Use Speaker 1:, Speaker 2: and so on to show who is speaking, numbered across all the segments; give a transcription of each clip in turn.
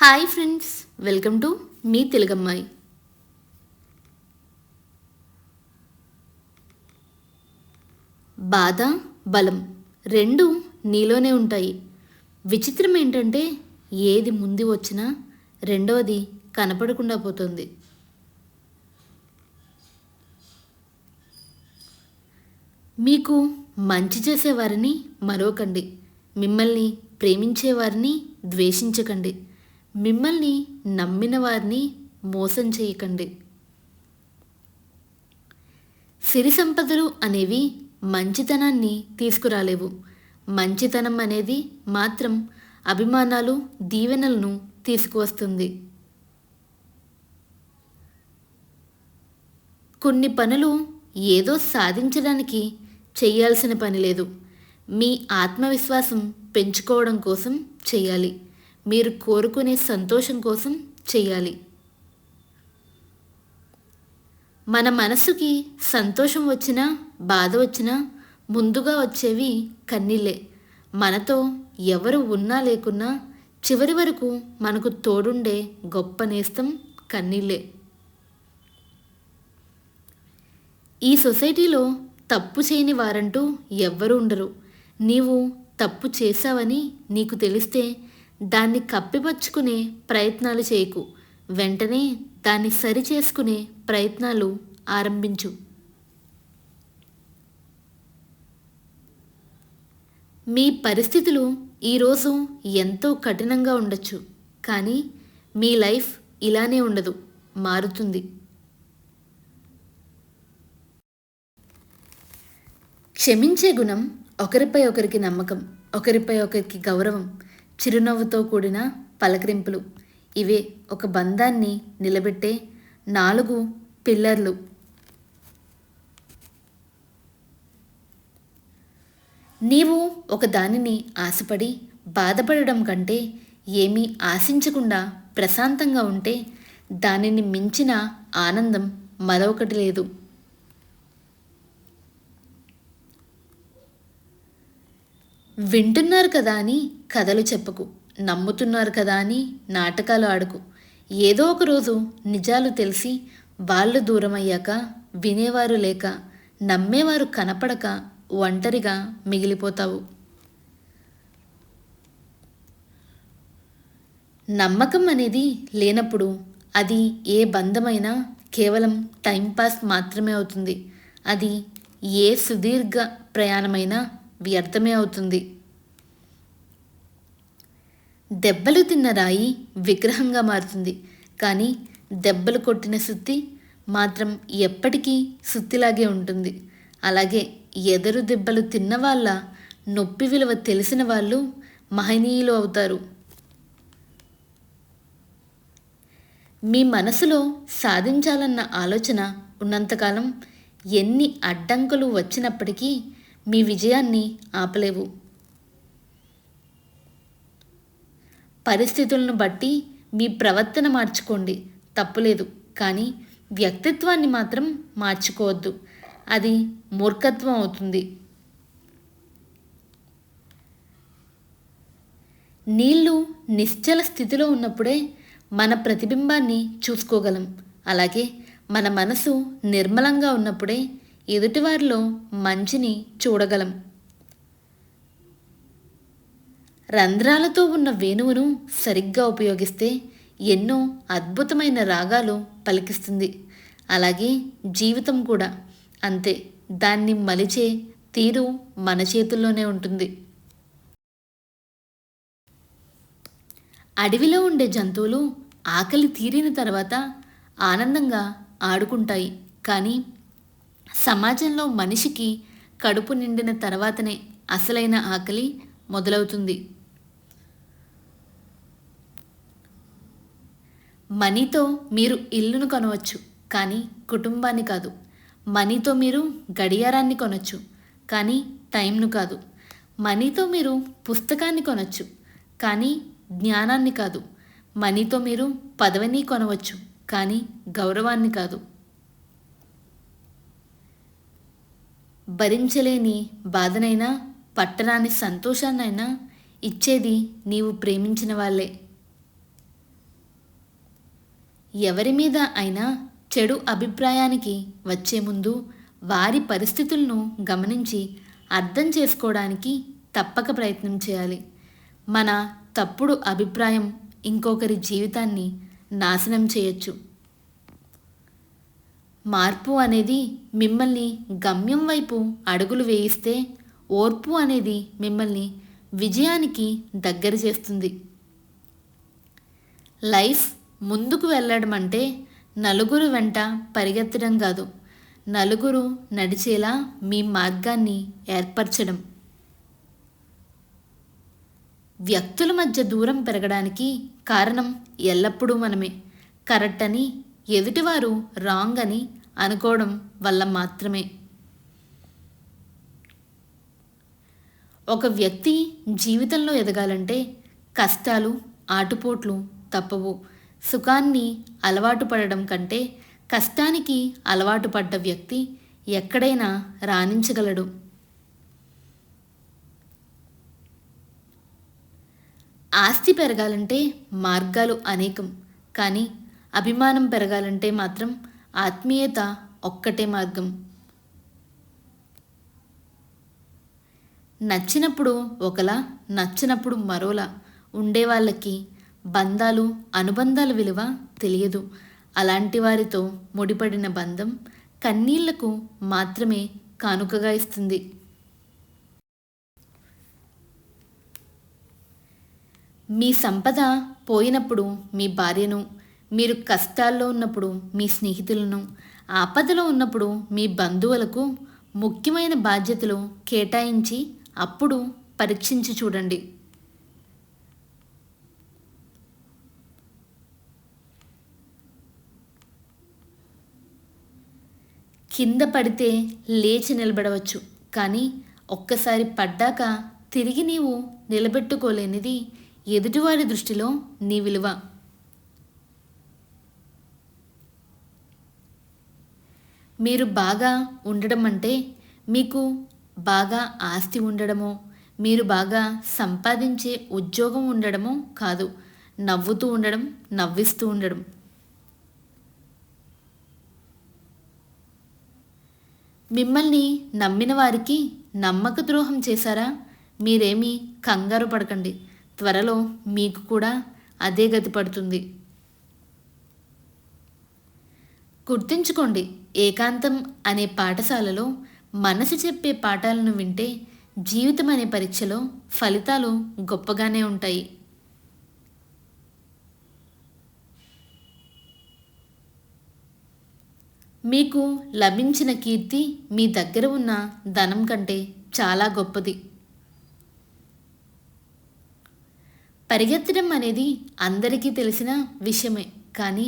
Speaker 1: Hi friends welcome to మీ తెలుగమ్మాయి బాధ బలం రెండు నీలోనే ఉంటాయి. విచిత్రం ఏంటంటే ఏది ముందు వచ్చినా రెండవది కనపడకుండా పోతుంది. మీకు మంచి చేసేవారిని మరవకండి మిమ్మల్ని ప్రేమించేవారిని ద్వేషించకండి. మిమ్మల్ని నమ్మిన వారిని మోసం చేయకండి. సిరి సంపదలు అనేవి మంచితనాన్ని తీసుకురాలేవు. మంచితనం అనేది మాత్రం అభిమానాలు దీవెనలను తీసుకువస్తుంది. కొన్ని పనులు ఏదో సాధించడానికి చేయాల్సిన పని లేదు. మీ ఆత్మవిశ్వాసం పెంచుకోవడం కోసం చేయాలి. మీరు కోరుకునే సంతోషం కోసం చేయాలి. మన మనసుకి సంతోషం వచ్చినా బాధ వచ్చినా ముందుగా వచ్చేవి కన్నీళ్ళే. మనతో ఎవరు ఉన్నా లేకున్నా చివరి వరకు మనకు తోడుండే గొప్ప నేస్తం కన్నీళ్ళే. ఈ సొసైటీలో తప్పు చేయని వారంటూ ఎవ్వరూ ఉండరు. నీవు తప్పు చేశావని నీకు తెలిస్తే దాన్ని కప్పిపచ్చుకునే ప్రయత్నాలు చేయకు. వెంటనే దాన్ని సరిచేసుకునే ప్రయత్నాలు ఆరంభించు. మీ పరిస్థితులు ఈరోజు ఎంతో కఠినంగా ఉండొచ్చు కానీ మీ లైఫ్ ఇలానే ఉండదు మారుతుంది. క్షమించే గుణం ఒకరిపై ఒకరికి నమ్మకం ఒకరిపై ఒకరికి గౌరవం చిరునవ్వుతో కూడిన పలకరింపులు. ఇవే ఒక బంధాన్ని నిలబెట్టే నాలుగు పిల్లర్లు. నీవు ఒక దానిని ఆశపడి బాధపడడం కంటే ఏమీ ఆశించకుండా ప్రశాంతంగా ఉంటే దానిని మించిన ఆనందం మరొకటి లేదు. వింటున్నారు కదా అని కథలు చెప్పకు నమ్ముతున్నారు కదా అని నాటకాలు ఆడుకు. ఏదో ఒక రోజు నిజాలు తెలిసి వాళ్ళు దూరం అయ్యాక వినేవారు లేక నమ్మేవారు కనపడక ఒంటరిగా మిగిలిపోతావు. నమ్మకం అనేది లేనప్పుడు అది ఏ బంధమైనా కేవలం టైంపాస్ మాత్రమే అవుతుంది. అది ఏ సుదీర్ఘ ప్రయాణమైనా వ్యర్థమే అవుతుంది. దెబ్బలు తిన్న రాయి విగ్రహంగా మారుతుంది. కానీ దెబ్బలు కొట్టిన సుత్తి మాత్రం ఎప్పటికీ సుత్తిలాగే ఉంటుంది. అలాగే ఎదురు దెబ్బలు తిన్న వాళ్ళ నొప్పి విలువ తెలిసిన వాళ్ళు మహనీయులు అవుతారు. మీ మనసులో సాధించాలన్న ఆలోచన ఉన్నంతకాలం ఎన్ని అడ్డంకులు వచ్చినప్పటికీ మీ విజయాన్ని ఆపలేవు. పరిస్థితులను బట్టి మీ ప్రవర్తన మార్చుకోండి. తప్పులేదు. కానీ వ్యక్తిత్వాన్ని మాత్రం మార్చుకోవద్దు. అది మూర్ఖత్వం అవుతుంది. నీళ్ళు నిశ్చల స్థితిలో ఉన్నప్పుడే మన ప్రతిబింబాన్ని చూసుకోగలం. అలాగే మన మనసు నిర్మలంగా ఉన్నప్పుడే ఎదుటివారిలో మంచిని చూడగలం. రంధ్రాలతో ఉన్న వేణువును సరిగ్గా ఉపయోగిస్తే ఎన్నో అద్భుతమైన రాగాలు పలికిస్తుంది. అలాగే జీవితం కూడా. అంతే. దాన్ని మలిచే తీరు మన చేతుల్లోనే ఉంటుంది. అడవిలో ఉండే జంతువులు ఆకలి తీరిన తర్వాత ఆనందంగా ఆడుకుంటాయి. కానీ సమాజంలో మనిషికి కడుపు నిండిన తర్వాతనే అసలైన ఆకలి మొదలవుతుంది. మనీతో మీరు ఇల్లును కొనవచ్చు కానీ కుటుంబాన్ని కాదు. మనీతో మీరు గడియారాన్ని కొనవచ్చు కానీ టైంను కాదు. మనీతో మీరు పుస్తకాన్ని కొనవచ్చు కానీ జ్ఞానాన్ని కాదు. మనీతో మీరు పదవిని కొనవచ్చు కానీ గౌరవాన్ని కాదు. భరించలేని బాధనైనా పట్టరాని సంతోషాన్నైనా ఇచ్చేది నీవు ప్రేమించిన వాళ్ళే. ఎవరి మీద అయినా చెడు అభిప్రాయానికి వచ్చే ముందు వారి పరిస్థితులను గమనించి అర్థం చేసుకోవడానికి తప్పక ప్రయత్నం చేయాలి. మన తప్పుడు అభిప్రాయం ఇంకొకరి జీవితాన్ని నాశనం చేయొచ్చు. మార్పు అనేది మిమ్మల్ని గమ్యం వైపు అడుగులు వేయిస్తే ఓర్పు అనేది మిమ్మల్ని విజయానికి దగ్గర చేస్తుంది. లైఫ్ ముందుకు వెళ్ళడం అంటే నలుగురు వెంట పరిగెత్తడం కాదు నలుగురు నడిచేలా మీ మార్గాన్ని ఏర్పరచడం. వ్యక్తుల మధ్య దూరం పెరగడానికి కారణం ఎల్లప్పుడూ మనమే. కరెక్ట్ అని ఎదుటివారు రాంగ్ అని అనుకోవడం వల్ల మాత్రమే. ఒక వ్యక్తి జీవితంలో ఎదగాలంటే కష్టాలు ఆటుపోట్లు తప్పవు. సుఖాన్ని అలవాటు పడడం కంటే కష్టానికి అలవాటు పడ్డ వ్యక్తి ఎక్కడైనా రాణించగలడు. ఆస్తి పెరగాలంటే మార్గాలు అనేకం కానీ అభిమానం పెరగాలంటే మాత్రం ఆత్మీయత ఒక్కటే మార్గం. నచ్చినప్పుడు ఒకలా నచ్చినప్పుడు మరోలా ఉండే వాళ్ళకి బంధాలు అనుబంధాల విలువ తెలియదు. అలాంటి వారితో ముడిపడిన బంధం కన్నీళ్ళకు మాత్రమే కానుకగా ఇస్తుంది. మీ సంపద పోయినప్పుడు మీ భార్యను మీరు కష్టాల్లో ఉన్నప్పుడు మీ స్నేహితులను ఆపదలో ఉన్నప్పుడు మీ బంధువులకు ముఖ్యమైన బాధ్యతలు కేటాయించి అప్పుడు పరీక్షించి చూడండి. కింద పడితే లేచి నిలబడవచ్చు కానీ ఒక్కసారి పడ్డాక తిరిగి నీవు నిలబెట్టుకోలేనిది ఎదుటివారి దృష్టిలో నీ విలువ. మీరు బాగా ఉండడం అంటే మీకు బాగా ఆస్తి ఉండడమో మీరు బాగా సంపాదించే ఉద్యోగం ఉండడమో కాదు నవ్వుతూ ఉండడం నవ్విస్తూ ఉండడం. మిమ్మల్ని నమ్మిన వారికి నమ్మక ద్రోహం చేశారా? మీరేమీ కంగారు పడకండి. త్వరలో మీకు కూడా అదే గతి పడుతుంది. గుర్తుంచుకోండి ఏకాంతం అనే పాఠశాలలో మనసు చెప్పే పాఠాలను వింటే జీవితం అనే పరీక్షలో ఫలితాలు గొప్పగానే ఉంటాయి. మీకు లభించిన కీర్తి మీ దగ్గర ఉన్న ధనం కంటే చాలా గొప్పది. పరిగెత్తడం అనేది అందరికీ తెలిసిన విషయమే కానీ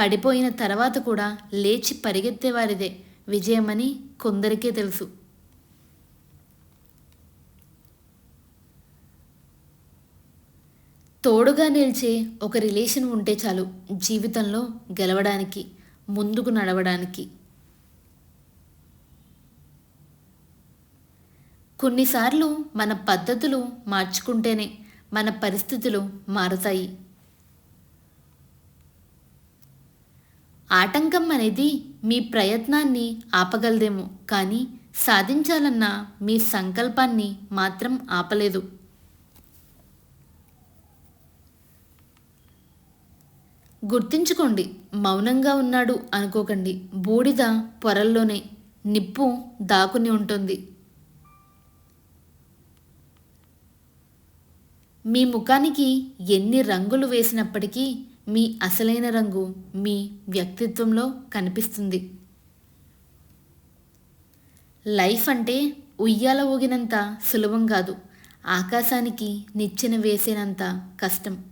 Speaker 1: పడిపోయిన తర్వాత కూడా లేచి పరిగెత్తేవారిదే విజయమని కొందరికే తెలుసు. తోడుగా నిలిచే ఒక రిలేషన్ ఉంటే చాలు జీవితంలో గెలవడానికి ముందుకు నడవడానికి. కొన్నిసార్లు మన పద్ధతులు మార్చుకుంటేనే మన పరిస్థితులు మారుతాయి. ఆటంకం అనేది మీ ప్రయత్నాన్ని ఆపగలదేమో కానీ సాధించాలన్న మీ సంకల్పాన్ని మాత్రం ఆపలేదు. గుర్తించుకోండి మౌనంగా ఉన్నాడు అనుకోకండి. బూడిద పొరల్లోనే నిప్పు దాకుని ఉంటుంది. మీ ముఖానికి ఎన్ని రంగులు వేసినప్పటికీ మీ అసలైన రంగు మీ వ్యక్తిత్వంలో కనిపిస్తుంది. లైఫ్ అంటే ఉయ్యాల ఊగినంత సులభం కాదు. ఆకాశానికి నిచ్చెన వేసేనంత కష్టం.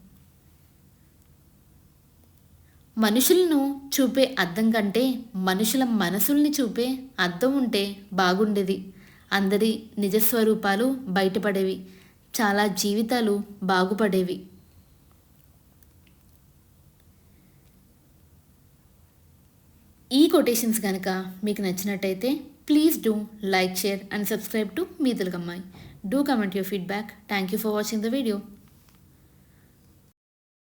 Speaker 1: మనుషులను చూపే అద్దం కంటే మనుషుల మనసుల్ని చూపే అద్దం ఉంటే బాగుండేది. అందరి నిజస్వరూపాలు బయటపడేవి. చాలా జీవితాలు బాగుపడేవి. ఈ కొటేషన్స్ కనుక మీకు నచ్చినట్టయితే please do like share and subscribe to me తెలుగమ్మాయి do comment your feedback thank you for watching the video